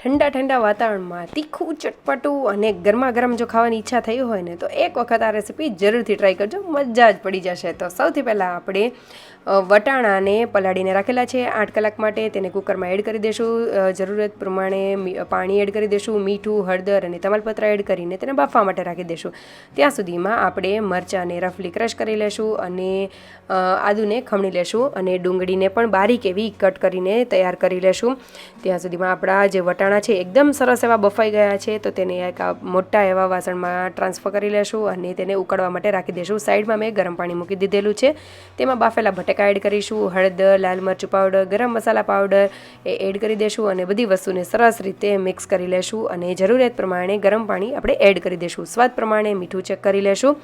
ઠંડા ઠંડા વાતાવરણમાં તીખું, ચટપટું અને ગરમા ગરમ જો ખાવાની ઈચ્છા થઈ હોય ને, તો એક વખત આ રેસીપી જરૂરથી ટ્રાય કરજો. મજા જ પડી જશે. તો સૌથી પહેલાં આપણે વટાણાને પલાળીને રાખેલા છે. આઠ કલાક માટે તેને કુકરમાં એડ કરી દેશું. જરૂરત પ્રમાણે પાણી એડ કરી દેશું. મીઠું, હળદર અને તમાલપત્ર એડ કરીને તેને બાફવા માટે રાખી દેશું. ત્યાં સુધીમાં આપણે મરચાંને રફલી ક્રશ કરી લેશું અને આદુને ખમણી લેશું અને ડુંગળીને પણ બારીક એવી કટ કરીને તૈયાર કરી લેશું. ત્યાં સુધીમાં આપણા જે વટાણા છે. એકદમ સરસ એવા બફાઈ ગયા છે, તો તેને એક મોટા એવા વાસણમાં ટ્રાન્સફર કરી લેશું અને તેને ઉકળવા માટે રાખી દઈશું સાઈડમાં મેં ગરમ પાણી મૂકી દીધેલું છે. તેમાં બાફેલા બટેકા એડ કરીશું, હળદર, લાલ મરચું પાવડર ગરમ મસાલા પાવડર એ એડ કરી દેશું અને બધી વસ્તુને સરસ રીતે મિક્સ કરી લેશું અને જરૂરિયાત પ્રમાણે ગરમ પાણી આપણે એડ કરી દેશું. સ્વાદ પ્રમાણે મીઠું ચેક કરી લેશું.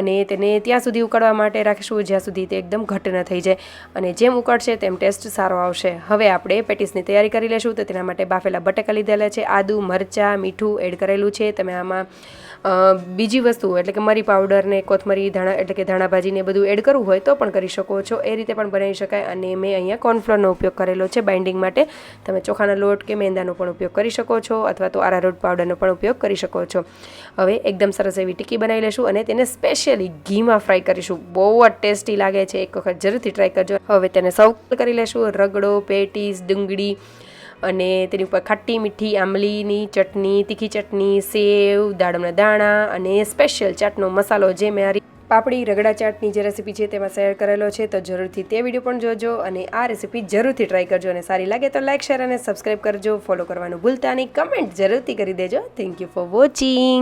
અને તેને ત્યાં સુધી ઉકળવા માટે રાખીશું, જ્યાં સુધી તે એકદમ ઘટ ન થઈ જાય. અને જેમ ઉકળશે તેમ ટેસ્ટ સારો આવશે. હવે આપણે પેટીસની તૈયારી કરી લેશું, તો તેના માટે બાફેલા બટેકા લીધેલા છે, આદુ, મરચાં, મીઠું એડ કરેલું છે. તમે આમાં બીજી વસ્તુ એટલે કે મરી પાવડર ને કોથમરી, ધાણા, એટલે કે ધાણા ભાજીને બધું એડ કરવું હોય તો પણ કરી શકો છો. એ રીતે પણ બનાવી શકાય અને મેં અહીંયા કોર્નફ્લોરનો ઉપયોગ કરેલો છે બાઇન્ડિંગ માટે. તમે ચોખાના લોટ કે મેંદાનો પણ ઉપયોગ કરી શકો છો, અથવા તો આરારોટ પાવડરનો પણ ઉપયોગ કરી શકો છો. હવે એકદમ સરસ એવી ટીકી બનાવી લેશું અને તેને સ્પેશિયલી ઘીમાં ફ્રાય કરીશું. બહુ જ ટેસ્ટી લાગે છે. એક વખત જરૂરથી ટ્રાય કરજો. હવે તેને સર્વ કરી લેશું. રગડો, પેટીસ, ડુંગળી અને તેની ઉપર ખાટી મીઠી આંબલીની ચટણી, તીખી ચટણી, સેવ, દાડમના દાણા અને સ્પેશિયલ ચાટનો મસાલો જે મેં આ પાપડી, રગડા ચાટની જે રેસીપી છે તેમાં શેર કરેલો છે, તો જરૂરથી તે વીડિયો પણ જોજો અને આ રેસીપી જરૂરથી ટ્રાય કરજો અને સારી લાગે તો લાઇક શેર અને સબસ્ક્રાઈબ કરજો. ફોલો કરવાનું ભૂલતા નહીં. કમેન્ટ જરૂરથી કરી દેજો. Thank you for watching